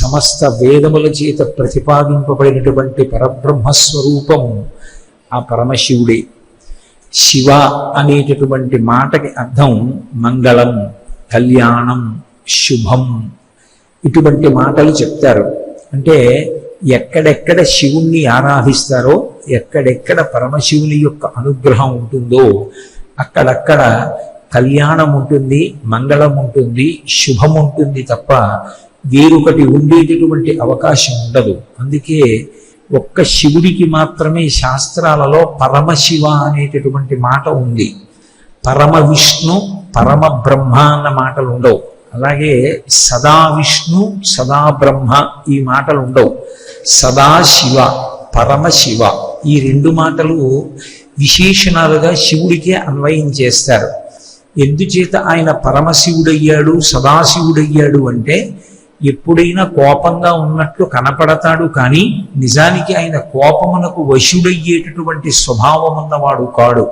సమస్త వేదముల చేత ప్రతిపాదింపబడినటువంటి పరబ్రహ్మస్వరూపము ఆ పరమశివుడే. శివ అనేటటువంటి మాటకి అర్థం మంగళం కళ్యాణం శుభం. ఇటువంటి మాటలు చెప్తారు. అంటే ఎక్కడెక్కడ శివుణ్ణి ఆరాధిస్తారో ఎక్కడెక్కడ పరమశివుని యొక్క అనుగ్రహం ఉంటుందో అక్కడక్కడ కళ్యాణం ఉంటుంది మంగళం ఉంటుంది శుభం ఉంటుంది తప్ప వేరొకటి ఉండేటటువంటి అవకాశం ఉండదు. అందుకే ఒక్క శివుడికి మాత్రమే శాస్త్రాలలో పరమశివ అనేటటువంటి మాట ఉంది. పరమ విష్ణు పరమ బ్రహ్మ అన్న మాటలు ఉండవు. అలాగే సదా విష్ణు సదా బ్రహ్మ ఈ మాటలు ఉండవు. సదా శివ పరమశివ ఈ రెండు మాటలు విశేషణాలుగా శివుడికే అన్వయం చేస్తారు. ఎందుచేత ఆయన పరమశివుడయ్యాడు సదాశివుడయ్యాడు అంటే ఎప్పుడైనా కోపంగా ఉన్నట్లు కనపడతాడు కానీ నిజానికి ఆయన కోపమునకు వశుడయ్యేటటువంటి స్వభావం ఉన్నవాడు కాడు.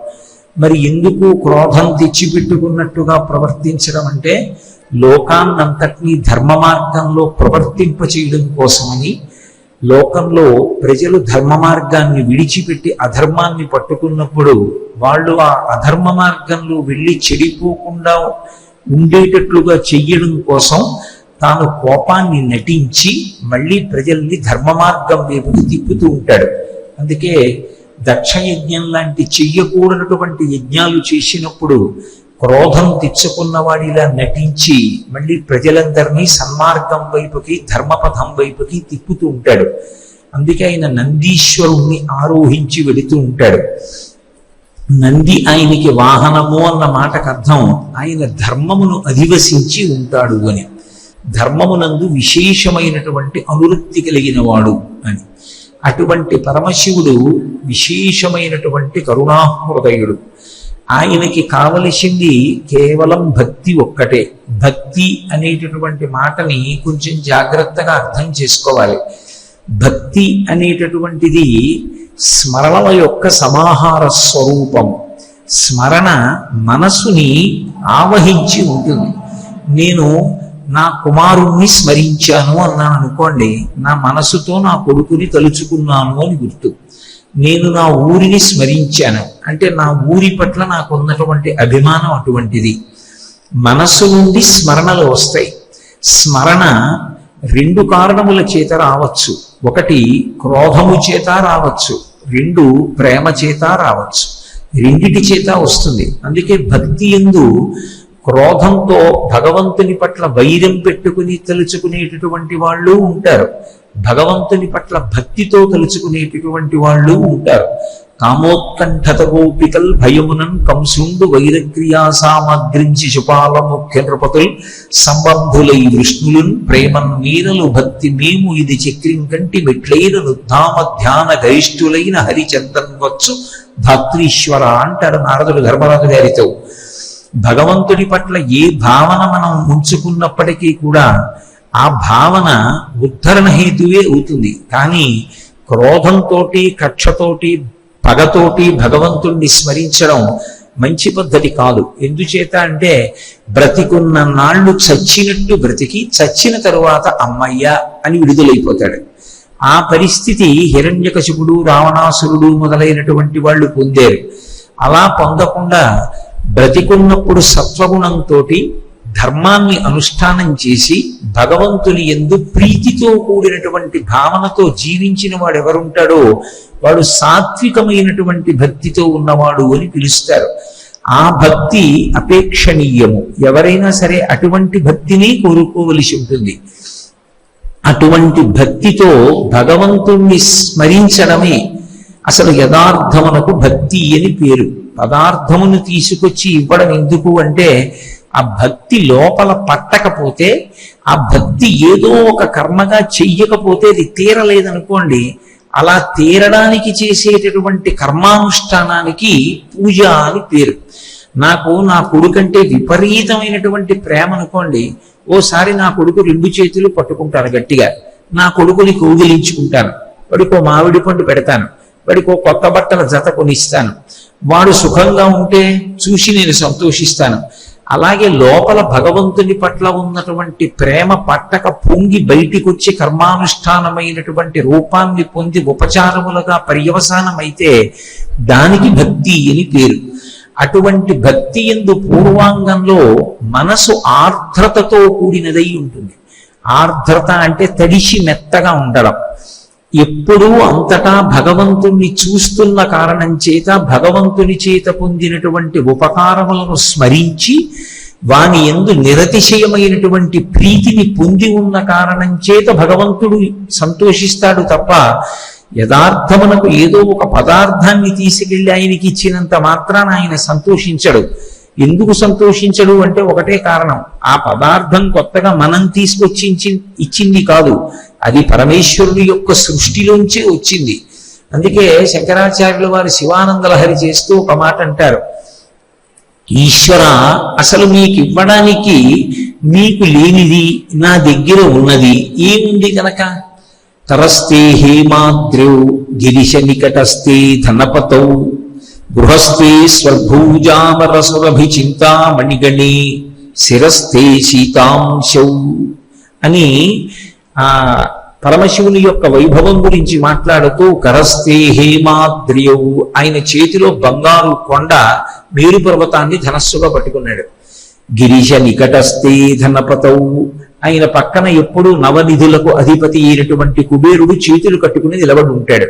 మరి ఎందుకు క్రోధం తెచ్చిపెట్టుకున్నట్టుగా ప్రవర్తించడం అంటే లోకాన్నంతటినీ ధర్మ మార్గంలో ప్రవర్తింపచేయడం కోసమని లోకంలో ప్రజలు ధర్మ మార్గాన్ని విడిచిపెట్టి అధర్మాన్ని పట్టుకున్నప్పుడు వాళ్ళు ఆ అధర్మ మార్గంలో వెళ్ళి చెడిపోకుండా ఉండేటట్లుగా చెయ్యడం కోసం తాను కోపాన్ని నటించి మళ్ళీ ప్రజల్ని ధర్మ మార్గం వైపుకి తిప్పుతూ ఉంటాడు. అందుకే దక్ష యజ్ఞం లాంటి చెయ్యకూడనటువంటి యజ్ఞాలు చేసినప్పుడు క్రోధం తెచ్చుకున్న వాడిలా నటించి మళ్ళీ ప్రజలందరినీ సన్మార్గం వైపుకి ధర్మపథం వైపుకి తిప్పుతూ ఉంటాడు. అందుకే ఆయన నందీశ్వరుణ్ణి ఆరోహించి వెళుతూ ఉంటాడు. నంది ఆయనకి వాహనము అన్న మాటకు అర్థం ఆయన ధర్మమును అధివసించి ఉంటాడు అని. ధర్మమునందు విశేషమైనటువంటి అనురక్తి కలిగిన వాడు అని. అటువంటి పరమశివుడు విశేషమైనటువంటి కరుణాహృదయుడు. ఆయనకి కావలసింది కేవలం భక్తి ఒక్కటే. భక్తి అనేటటువంటి మాటని కొంచెం జాగ్రత్తగా అర్థం చేసుకోవాలి. భక్తి అనేటటువంటిది స్మరణల యొక్క సమాహార స్వరూపం. స్మరణ మనసుని ఆవహించి ఉంటుంది. నేను నా కుమారుణ్ణి స్మరించాను అన్నాను అనుకోండి నా మనసుతో నా కొడుకుని తలుచుకున్నాను అని గుర్తు. నేను నా ఊరిని స్మరించాను. అంటే నా ఊరి పట్ల నాకు ఉన్నటువంటి అభిమానం అటువంటిది. మనస్సు నుండి స్మరణలు వస్తాయి. స్మరణ రెండు కారణముల చేత రావచ్చు. ఒకటి క్రోధము చేత రావచ్చు. రెండు ప్రేమ చేత రావచ్చు. రెండిటి చేత వస్తుంది. అందుకే భక్తి ఎందు క్రోధంతో భగవంతుని పట్ల వైరం పెట్టుకుని తలుచుకునేటటువంటి వాళ్ళు ఉంటారు. భగవంతుని పట్ల భక్తితో తలుచుకునేటటువంటి వాళ్ళు ఉంటారు. కామోత్కంఠత గోపికల్ భయమునన్ కంసుండు వైరక్రియా సామగ్రించి శుపాల ముఖ్య నృపతుల్ సంబంధులై విష్ణులున్ ప్రేమన్ మీరలు భక్తి మేము ఇది చక్రిం కంటి మెట్లైన నుద్ధామ ధ్యాన గరిష్ఠులైన హరిచందన్ వచ్చు. ధాత్రీశ్వర అంటారు నారదుడు ధర్మరాజు గారితో భగవంతుడి పట్ల ఏ భావన మనం ఉంచుకున్నప్పటికీ కూడా ఆ భావన ఉద్ధరణ హేతువే అవుతుంది. కానీ క్రోధంతో కక్షతోటి పగతోటి భగవంతుణ్ణి స్మరించడం మంచి పద్ధతి కాదు. ఎందుచేత అంటే బ్రతికున్న నాళ్ళు చచ్చినట్టు బ్రతికి చచ్చిన తరువాత అమ్మయ్య అని విడుదలైపోతాడు. ఆ పరిస్థితి హిరణ్యకశిపుడు రావణాసురుడు మొదలైనటువంటి వాళ్ళు పొందారు. అలా పొందకుండా బ్రతికున్నప్పుడు సత్వగుణంతో ధర్మాన్ని అనుష్ఠానం చేసి భగవంతుని ఎందు ప్రీతితో కూడినటువంటి భావనతో జీవించిన వాడు ఎవరుంటాడో వాడు సాత్వికమైనటువంటి భక్తితో ఉన్నవాడు అని పిలుస్తారు. ఆ భక్తి అపేక్షణీయము. ఎవరైనా సరే అటువంటి భక్తిని కోరుకోవలసి ఉంటుంది. అటువంటి భక్తితో భగవంతుణ్ణి స్మరించడమే అసలు యథార్థమునకు భక్తి అని పేరు. పదార్థమును తీసుకొచ్చి ఇవ్వడం ఎందుకు అంటే ఆ భక్తి లోపల పట్టకపోతే ఆ భక్తి ఏదో ఒక కర్మగా చెయ్యకపోతే అది తీరలేదనుకోండి అలా తీరడానికి చేసేటటువంటి కర్మానుష్ఠానానికి పూజ అని పేరు. నాకు నా కొడుకంటే విపరీతమైనటువంటి ప్రేమ అనుకోండి ఓసారి నా కొడుకు రెండు చేతులు పట్టుకుంటాను గట్టిగా. నా కొడుకుని కౌగిలించుకుంటాను. వాడికో మామిడి పండు పెడతాను. వాడికో కొత్త బట్టల జత కొనిస్తాను. వాడు సుఖంగా ఉంటే చూసి నేను సంతోషిస్తాను. అలాగే లోపల భగవంతుని పట్ల ఉన్నటువంటి ప్రేమ పట్టక పొంగి బయటికి వచ్చి కర్మానుష్ఠానమైనటువంటి రూపాన్ని పొంది ఉపచారములుగా పర్యవసానమైతే దానికి భక్తి అని పేరు. అటువంటి భక్తి ఎందు పూర్వాంగంలో మనసు ఆర్ద్రతతో కూడినదై ఉంటుంది. ఆర్ద్రత అంటే తడిసి మెత్తగా ఉండడం. ఎప్పుడూ అంతటా భగవంతుణ్ణి చూస్తున్న కారణం చేత భగవంతుని చేత పొందినటువంటి ఉపకారములను స్మరించి వాని ఎందు నిరతిశయమైనటువంటి ప్రీతిని పొంది ఉన్న కారణం చేత భగవంతుడు సంతోషిస్తాడు తప్ప యథార్థమునకు ఏదో ఒక పదార్థాన్ని తీసుకెళ్ళి ఆయనకి ఇచ్చినంత మాత్రాన ఆయన సంతోషించడు. ఎందుకు సంతోషించడు అంటే ఒకటే కారణం. ఆ పదార్థం కొత్తగా మనం తీసుకొచ్చి ఇచ్చింది కాదు. అది పరమేశ్వరుడి యొక్క సృష్టిలోంచి వచ్చింది. అందుకే శంకరాచార్యుల వారు శివానందలహరి చేస్తూ ఒక మాట అంటారు. ఈశ్వర అసలు మీకు ఇవ్వడానికి మీకు లేనిది నా దగ్గర ఉన్నది ఏముంది కనుక? తరస్తే హేమాద్రౌ గిరిశ నికటస్తే ధనపతౌ. గృహస్థే స్వర్భూజామరసురభిచింతామణిగణి శిరస్థే శీతాంశౌ అని ఆ పరమశివుని యొక్క వైభవం గురించి మాట్లాడుతూ కరస్తే హేమాద్రియౌ ఆయన చేతిలో బంగారు కొండ మేరు పర్వతాన్ని ధనస్సుగా పట్టుకున్నాడు. గిరిశ నికటస్తే ధనపతౌ. ఆయన పక్కన ఎప్పుడు నవనిధులకు అధిపతి అయినటువంటి కుబేరుడు చేతులు కట్టుకుని నిలబడి ఉంటాడు.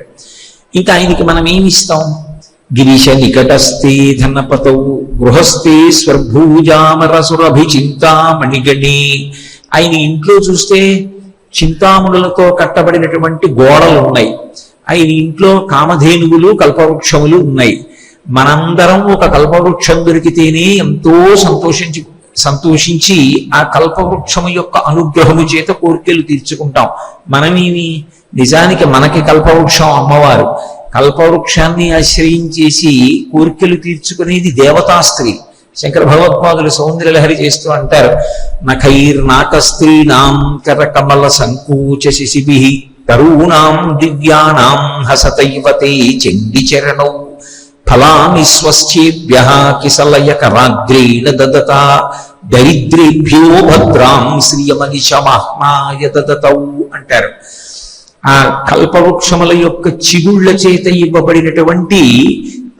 ఇంకా ఆయనకి మనం ఏమి ఇస్తాం? గిరిశ నికటస్థే ధనపతౌ గృహస్థే స్వర్భూజామరసురభిచింతామణిగణీ ఆయన ఇంట్లో చూస్తే చింతాములతో కట్టబడినటువంటి గోడలు ఉన్నాయి. ఆయన ఇంట్లో కామధేనువులు కల్పవృక్షములు ఉన్నాయి. మనందరం ఒక కల్పవృక్షం దొరికితేనే ఎంతో సంతోషించి సంతోషించి ఆ కల్పవృక్షము యొక్క అనుగ్రహము చేత కోరికలు తీర్చుకుంటాం. మనమేమి? నిజానికి మనకి కల్పవృక్షం అమ్మవారు. కల్పవృక్షాన్ని ఆశ్రయించేసి కోరికలు తీర్చుకునేది దేవతా స్త్రీ. శంకర భగవత్పాదులు సౌందర్యలహరి చేస్తూ అంటారు నఖైర్నాక స్త్రీణాం కరకమల సంకూచ శిశిభి తరూణాం దివ్యానాం హసతైవతే చండి చరణౌ. ఫలాని స్వశ్చేభ్య కిసలయ కరాగ్రేణ దదత. దరిద్రేభ్యో భద్రాం శ్రియమనిశమహ్నాయ దదతౌ అంటారు. ఆ కల్పవృక్షముల యొక్క చిగుళ్ళ చేత ఇవ్వబడినటువంటి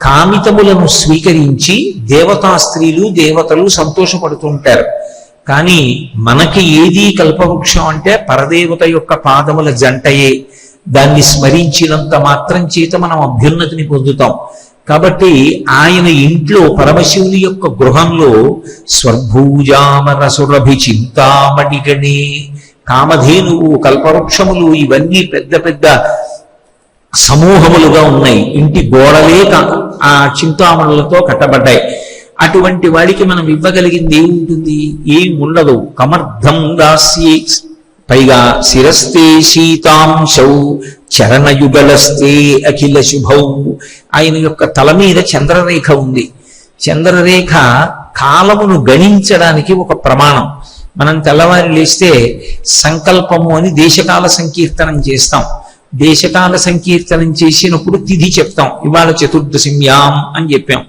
కామితములను స్వీకరించి దేవతా స్త్రీలు దేవతలు సంతోషపడుతుంటారు. కానీ మనకి ఏది కల్పవృక్షం అంటే పరదేవత యొక్క పాదముల జంటయే. దాన్ని స్మరించినంత మాత్రం చేత మనం అభ్యున్నతిని పొందుతాం. కాబట్టి ఆయన ఇంట్లో పరమశివుని యొక్క గృహంలో స్వర్భూజామర సురభి కామధేనువు కల్పవృక్షములు ఇవన్నీ పెద్ద పెద్ద సమూహములుగా ఉన్నాయి. ఇంటి గోడలే ఆ చింతామణులతో కట్టబడ్డాయి. అటువంటి వాడికి మనం ఇవ్వగలిగింది ఏముంటుంది? ఏం ఉండదు. కమర్థం దాస్యే. పైగా శిరస్తే శీతాంశౌ చరణయుగలస్తే అఖిల శుభౌ. ఆయన యొక్క తల మీద చంద్రరేఖ ఉంది. చంద్రరేఖ కాలమును గణించడానికి ఒక ప్రమాణం. మనం తెల్లవారి లేస్తే సంకల్పము అని దేశకాల సంకీర్తనం చేస్తాం. దేశకాల సంకీర్తనం చేసినప్పుడు తిథి చెప్తాం. ఇవాళ చతుర్దశిమ్యాం అని చెప్పాం.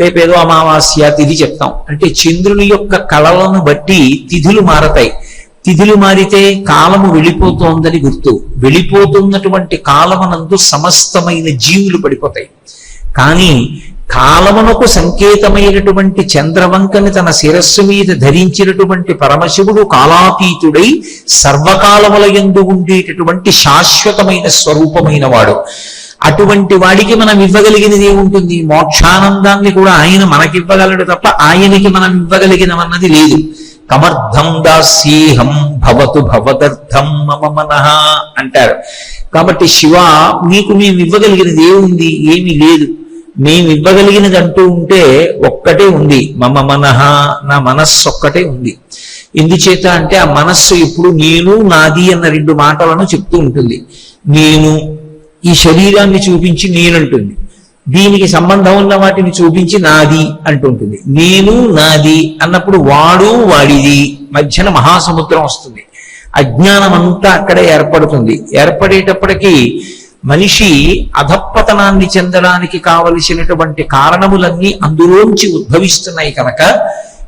రేపేదో అమావాస్య తిథి చెప్తాం. అంటే చంద్రుని యొక్క కళలను బట్టి తిథులు మారతాయి. తిథులు మారితే కాలము వెళ్ళిపోతోందని గుర్తు. వెళ్ళిపోతున్నటువంటి కాలమనందు సమస్తమైన జీవులు పడిపోతాయి. కానీ కాలమునకు సంకేతమైనటువంటి చంద్రవంకని తన శిరస్సు మీద ధరించినటువంటి పరమశివుడు కాలాతీతుడై సర్వకాలముల ఎందు ఉండేటటువంటి శాశ్వతమైన స్వరూపమైన వాడు అటువంటి వాడికి మనం ఇవ్వగలిగినది ఏముంటుంది? మోక్షానందాన్ని కూడా ఆయన మనకివ్వగలడు తప్ప ఆయనకి మనం ఇవ్వగలిగినమన్నది లేదు. కమర్థం దాసీహం భవతు భవదర్థం మమ మనః అంటారు. కాబట్టి శివ నీకు మేము ఇవ్వగలిగినది ఏముంది? ఏమీ లేదు. మేము ఇవ్వగలిగినది అంటూ ఉంటే ఒక్కటే ఉంది. మమ మనహ నా మనస్సు ఒక్కటే ఉంది. ఎందుచేత అంటే ఆ మనస్సు ఎప్పుడు నేను నాది అన్న రెండు మాటలను చెప్తూ ఉంటుంది. నేను ఈ శరీరాన్ని చూపించి నేనంటుంది. దీనికి సంబంధం ఉన్న వాటిని చూపించి నాది అంటుంటుంది. నేను నాది అన్నప్పుడు వాడు వాడిది. మధ్యన మహాసముద్రం వస్తుంది. అజ్ఞానం అంతా అక్కడే ఏర్పడుతుంది. ఏర్పడేటప్పటికీ మనిషి అధపతనాన్ని చెందడానికి కావలసినటువంటి కారణములన్నీ అందులోంచి ఉద్భవిస్తున్నాయి కనుక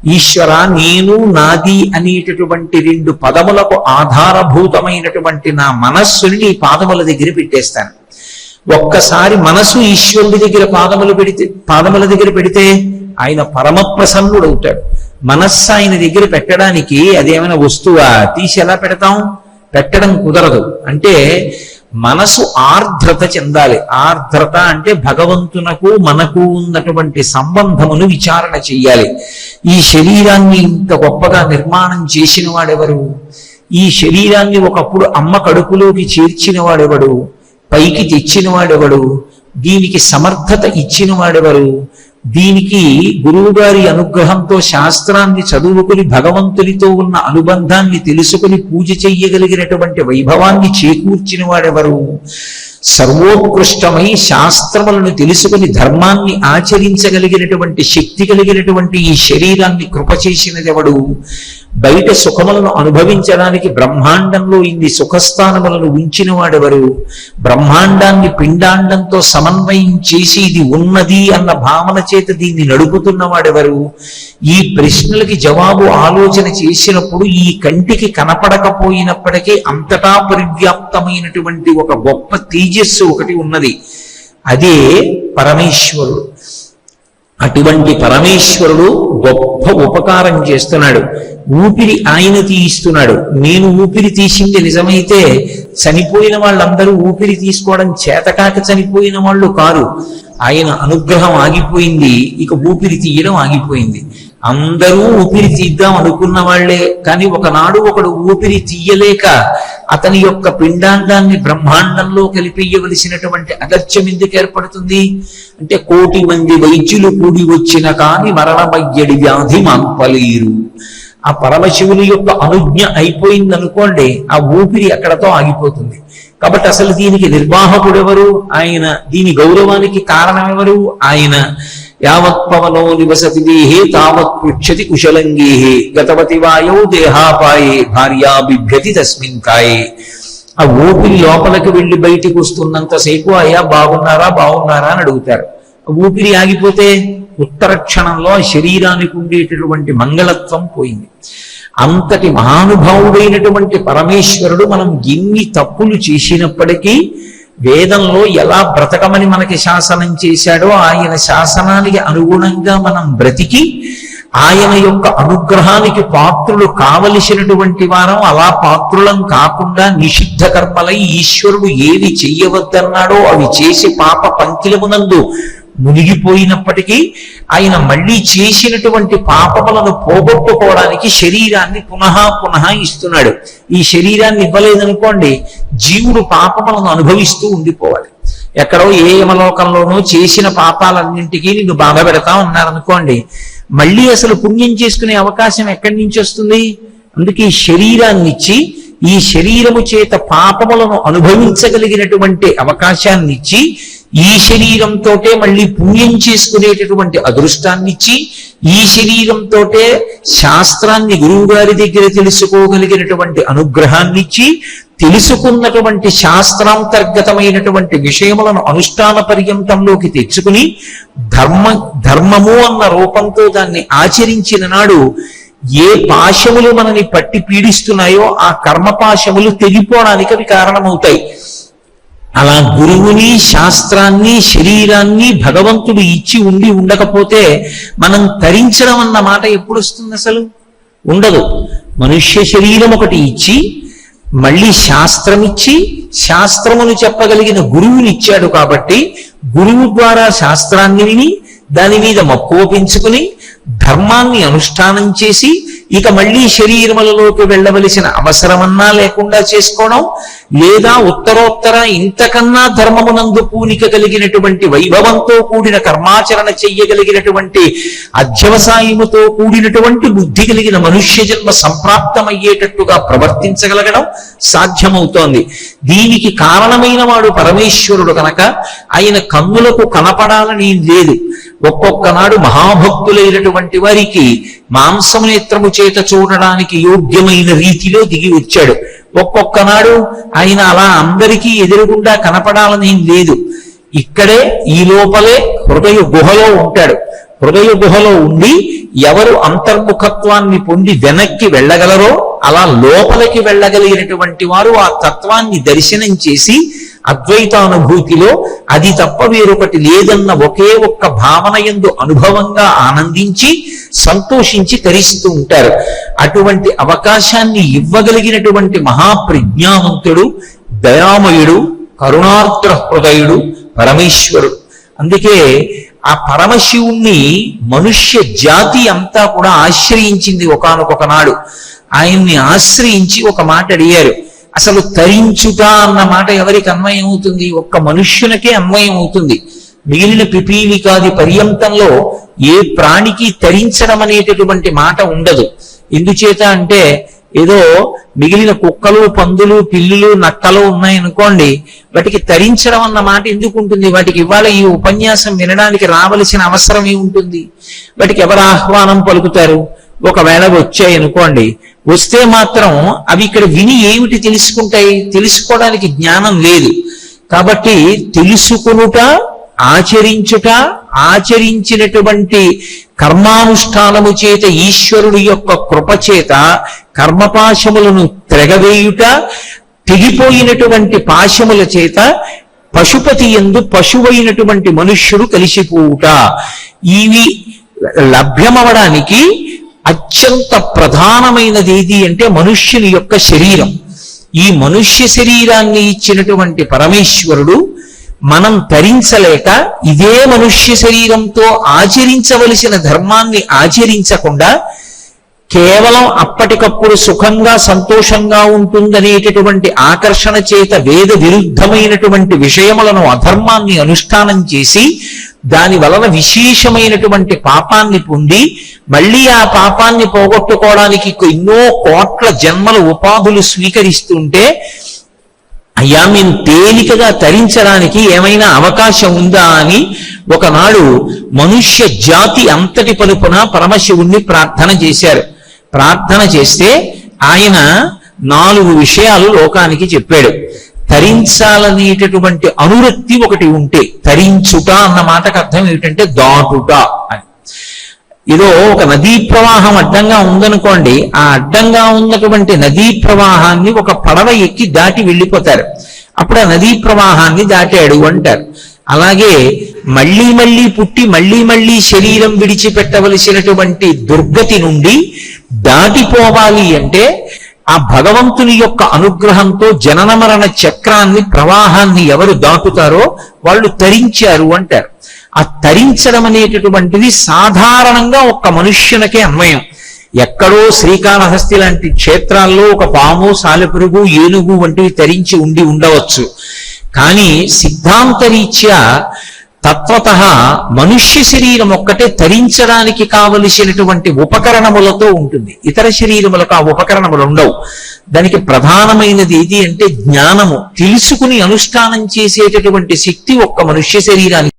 ఈశ్వర నేను నాది అనేటటువంటి రెండు పదములకు ఆధారభూతమైనటువంటి నా మనస్సుని నీ పాదముల దగ్గర పెట్టేస్తాను. ఒక్కసారి మనసు ఈశ్వరుడి దగ్గర పాదములు పెడితే పాదముల దగ్గర పెడితే ఆయన పరమ ప్రసన్నుడవుతాడు మనస్సు ఆయన దగ్గర పెట్టడానికి అదేమైనా వస్తువా? తీసి ఎలా పెడతాం? పెట్టడం కుదరదు. అంటే మనసు ఆర్ద్రత చెందాలి. ఆర్ద్రత అంటే భగవంతునకు మనకు ఉన్నటువంటి సంబంధమును విచారణ చెయ్యాలి. ఈ శరీరాన్ని ఇంత గొప్పగా నిర్మాణం చేసిన వాడెవరు? ఈ శరీరాన్ని ఒకప్పుడు అమ్మ కడుపులోకి చేర్చిన వాడెవడు? పైకి తెచ్చిన వాడెవడు? దీనికి సమర్థత ఇచ్చిన వాడెవరు? దీనికి గురువుగారి అనుగ్రహంతో శాస్త్రాన్ని చదువుకుని భగవంతునితో ఉన్న అనుబంధాన్ని తెలుసుకుని పూజ చెయ్యగలిగినటువంటి వైభవాన్ని చేకూర్చిన వాడెవరు? సర్వోత్కృష్టమై శాస్త్రములను తెలుసుకుని ధర్మాన్ని ఆచరించగలిగినటువంటి శక్తి కలిగినటువంటి ఈ శరీరాన్ని కృప చేసినదెవడు బయట సుఖములను అనుభవించడానికి బ్రహ్మాండంలో ఇన్ని సుఖస్థానములను ఉంచిన వాడెవరు బ్రహ్మాండాన్ని పిండాండంతో సమన్వయం చేసి ఇది ఉన్నది అన్న భావన చేత దీన్ని నడుపుతున్న వాడెవరు ఈ ప్రశ్నలకి జవాబు ఆలోచన చేసినప్పుడు ఈ కంటికి కనపడకపోయినప్పటికీ అంతటా పరివ్యాప్తమైనటువంటి ఒక గొప్ప తేజస్సు ఒకటి ఉన్నది. అదే పరమేశ్వరుడు. అటువంటి పరమేశ్వరుడు గొప్ప ఉపకారం చేస్తున్నాడు. ఊపిరి ఆయన తీయిస్తున్నాడు. నేను ఊపిరి తీసింది నిజమైతే చనిపోయిన వాళ్ళందరూ ఊపిరి తీసుకోవడం చేతకాక చనిపోయిన వాళ్ళు కారు. ఆయన అనుగ్రహం ఆగిపోయింది ఇక ఊపిరి తీయడం ఆగిపోయింది. అందరూ ఊపిరి తీద్దాం అనుకున్న వాళ్ళే కానీ ఒకనాడు ఒకడు ఊపిరి తీయలేక అతని యొక్క పిండాండాన్ని బ్రహ్మాండంలో కలిపేయవలసినటువంటి అగత్యం ఎందుకు ఏర్పడుతుంది? అంటే కోటి మంది వైద్యులు కూడి వచ్చిన కాని మరణమయ్యడి వ్యాధి మాంపలేరు. ఆ పరమశివుని యొక్క అనుజ్ఞ అయిపోయింది అనుకోండి ఆ ఊపిరి అక్కడతో ఆగిపోతుంది. కాబట్టి అసలు దీనికి నిర్వాహకుడు ఎవరు ఆయన దీని గౌరవానికి కారణం ఎవరు? ఆయన యావత్ పవనో నివసతి దేహే తావత్ పృచ్చతి కుశలంగీహి. గతవతి వాయో దేహాపాయే భార్యా బిభ్యతి తస్మిన్ కాయే. ఆ ఊపిరి లోపలికి వెళ్ళి బయటికి వస్తున్నంతసేపు అయ్యా బాగున్నారా బాగున్నారా అని అడుగుతారు. ఊపిరి ఆగిపోతే ఉత్తర క్షణంలో ఆ శరీరానికి ఉండేటటువంటి మంగళత్వం పోయింది. అంతటి మహానుభావుడైనటువంటి పరమేశ్వరుడు మనం ఎన్ని తప్పులు చేసినప్పటికీ వేదంలో ఎలా బ్రతకమని మనకి శాసనం చేశాడో ఆయన శాసనానికి అనుగుణంగా మనం బ్రతికి ఆయన యొక్క అనుగ్రహానికి పాత్రులు కావలసినటువంటి వారం అలా పాత్రులం కాకుండా నిషిద్ధ కర్మలై ఈశ్వరుడు ఏవి చెయ్యవద్దన్నాడో అవి చేసి పాప పంకిలమునందు మునిగిపోయినప్పటికీ ఆయన మళ్ళీ చేసినటువంటి పాపములను పోగొట్టుకోవడానికి శరీరాన్ని పునః పునః ఇస్తున్నాడు. ఈ శరీరాన్ని ఇవ్వలేదనుకోండి జీవుడు పాపములను అనుభవిస్తూ ఉండిపోవాలి. ఎక్కడో ఏ యమలోకంలోనూ చేసిన పాపాలన్నింటికీ నిన్ను బాధ పెడతా ఉన్నారనుకోండి మళ్ళీ అసలు పుణ్యం చేసుకునే అవకాశం ఎక్కడి నుంచి వస్తుంది? అందుకే ఈ శరీరాన్ని ఇచ్చి ఈ శరీరము చేత పాపములను అనుభవించగలిగినటువంటి అవకాశాన్ని ఇచ్చి ఈ శరీరంతోటే మళ్ళీ పూజం చేసుకునేటటువంటి అదృష్టాన్ని ఇచ్చి ఈ శరీరంతోటే శాస్త్రాన్ని గురువు గారి దగ్గర తెలుసుకోగలిగినటువంటి అనుగ్రహాన్ని ఇచ్చి తెలుసుకున్నటువంటి శాస్త్రాంతర్గతమైనటువంటి విషయములను అనుష్ఠాన పర్యంతంలోకి తెచ్చుకుని ధర్మ ధర్మము అన్న రూపంతో దాన్ని ఆచరించిన నాడు ఏ పాశములు మనని పట్టి పీడిస్తున్నాయో ఆ కర్మ పాశములు తెగిపోవడానికి అవి కారణమవుతాయి. అలా గురువుని శాస్త్రాన్ని శరీరాన్ని భగవంతుడు ఇచ్చి ఉండి ఉండకపోతే మనం తరించడం అన్న మాట ఎప్పుడు వస్తుంది అసలు? ఉండదు. మనుష్య శరీరం ఒకటి ఇచ్చి మళ్ళీ శాస్త్రం ఇచ్చి శాస్త్రమును చెప్పగలిగిన గురువుని ఇచ్చాడు కాబట్టి గురువు ద్వారా శాస్త్రాన్ని విని దాని మీద మక్కువ పెంచుకుని ధర్మాన్ని అనుష్ఠానం చేసి ఇక మళ్ళీ శరీరములలోకి వెళ్ళవలసిన అవసరమన్నా లేకుండా చేసుకోవడం లేదా ఉత్తరోత్తర ఇంతకన్నా ధర్మమునందు పూనిక కలిగినటువంటి వైభవంతో కూడిన కర్మాచరణ చెయ్యగలిగినటువంటి అధ్యవసాయముతో కూడినటువంటి బుద్ధి కలిగిన మనుష్య జన్మ సంప్రాప్తమయ్యేటట్టుగా ప్రవర్తించగలగడం సాధ్యమవుతోంది. దీనికి కారణమైన వాడు పరమేశ్వరుడు కనుక ఆయన కన్నులకు కనపడాలని లేదు. ఒక్కొక్కనాడు మహాభక్తులైనటువంటి ఉన్నటువంటి వారికి మాంసము నేత్రము చేత చూడడానికి యోగ్యమైన రీతిలో దిగి వచ్చాడు. ఒక్కొక్క నాడు ఆయన అలా అందరికీ ఎదురుగుండా కనపడాలని లేదు. ఇక్కడే ఈ లోపలే హృదయ గుహలో ఉంటాడు. హృదయ గుహలో ఉండి ఎవరు అంతర్ముఖత్వాన్ని పొంది వెనక్కి వెళ్ళగలరో అలా లోపలికి వెళ్ళగలిగినటువంటి వారు ఆ తత్వాన్ని దర్శనం చేసి అద్వైతానుభూతిలో అది తప్ప వేరొకటి లేదన్న ఒకే ఒక్క భావన ఎందు అనుభవంగా ఆనందించి సంతోషించి తరిస్తూ ఉంటారు. అటువంటి అవకాశాన్ని ఇవ్వగలిగినటువంటి మహాప్రజ్ఞావంతుడు దయామయుడు కరుణార్ద్ర హృదయుడు పరమేశ్వరుడు. అందుకే ఆ పరమశివుణ్ణి మనుష్య జాతి అంతా కూడా ఆశ్రయించింది ఒకానొక నాడు. ఆయన్ని ఆశ్రయించి ఒక మాట అడిగారు. అసలు తరించుట అన్న మాట ఎవరికి అన్వయం అవుతుంది? ఒక్క మనుష్యునికే అన్వయం అవుతుంది. మిగిలిన పిపీలికాది పర్యంతంలో ఏ ప్రాణికి తరించడం అనేటటువంటి మాట ఉండదు. ఎందుచేత అంటే ఏదో మిగిలిన కుక్కలు పందులు పిల్లులు నక్కలు ఉన్నాయనుకోండి వాటికి తరించడం అన్న మాట ఎందుకు ఉంటుంది? వాటికి ఇవాళ ఈ ఉపన్యాసం వినడానికి రావలసిన అవసరం ఏముంటుంది? వాటికి ఎవరు ఆహ్వానం పలుకుతారు? ఒకవేళ వచ్చాయి అనుకోండి వస్తే మాత్రం అవి ఇక్కడ విని ఏమిటి తెలుసుకుంటాయి? తెలుసుకోవడానికి జ్ఞానం లేదు. కాబట్టి తెలుసుకునుట ఆచరించుట ఆచరించినటువంటి కర్మానుష్ఠానము చేత ఈశ్వరుడు యొక్క కృపచేత కర్మపాశములను త్రెగవేయుట తెగిపోయినటువంటి పాశముల చేత పశుపతి ఎందు పశువైనటువంటి మనుష్యుడు కలిసిపోవుట. ఇవి లభ్యమవడానికి అత్యంత ప్రధానమైనది ఏది అంటే మనుష్యుని యొక్క శరీరం. ఈ మనుష్య శరీరాన్ని ఇచ్చినటువంటి పరమేశ్వరుడు మనం తరించలేక ఇదే మనుష్య శరీరంతో ఆచరించవలసిన ధర్మాన్ని ఆచరించకుండా కేవలం అప్పటికప్పుడు సుఖంగా సంతోషంగా ఉంటుందనేటటువంటి ఆకర్షణ చేత వేద విరుద్ధమైనటువంటి విషయములను అధర్మాన్ని అనుష్ఠానం చేసి దాని వలన విశేషమైనటువంటి పాపాన్ని పొంది మళ్ళీ ఆ పాపాన్ని పోగొట్టుకోవడానికి ఎన్నో కోట్ల జన్మల ఉపాధులు స్వీకరిస్తుంటే అయ్యా మేము తేలికగా తరించడానికి ఏమైనా అవకాశం ఉందా అని ఒకనాడు మనుష్య జాతి అంతటి పలుపున పరమశివుణ్ణి ప్రార్థన చేశారు. ప్రార్థన చేస్తే ఆయన నాలుగు విషయాలు లోకానికి చెప్పాడు. తరించాలనేటటువంటి అనురక్తి ఒకటి ఉంటే తరించుట అన్న మాటకు అర్థం ఏమిటంటే దాటుట అని. ఏదో ఒక నదీ ప్రవాహం అడ్డంగా ఉందనుకోండి ఆ అడ్డంగా ఉన్నటువంటి నదీ ప్రవాహాన్ని ఒక పడవ ఎక్కి దాటి వెళ్ళిపోతారు. అప్పుడు ఆ నదీ ప్రవాహాన్ని దాటాడు అంటారు. అలాగే మళ్ళీ మళ్ళీ పుట్టి మళ్ళీ మళ్ళీ శరీరం విడిచిపెట్టవలసినటువంటి దుర్గతి నుండి దాటిపోవాలి అంటే ఆ భగవంతుని యొక్క అనుగ్రహంతో జనన మరణ చక్రాన్ని ప్రవాహాన్ని ఎవరు దాటుతారో వాళ్ళు తరించారు అంటారు. ఆ తరించడం అనేటటువంటిది సాధారణంగా ఒక్క మనుష్యునికే అన్వయం. ఎక్కడో శ్రీకాళహస్తి లాంటి క్షేత్రాల్లో ఒక పాము సాలెపురుగు ఏనుగు వంటివి తరించి ఉండి ఉండవచ్చు. కానీ సిద్ధాంతరీత్యా తత్వత మనుష్య శరీరం ఒక్కటే తరించడానికి కావలసినటువంటి ఉపకరణములతో ఉంటుంది. ఇతర శరీరములకు ఆ ఉపకరణములు ఉండవు. దానికి ప్రధానమైనది ఏది అంటే జ్ఞానము. తెలుసుకుని అనుష్ఠానం చేసేటటువంటి శక్తి ఒక్క మనుష్య శరీరానికి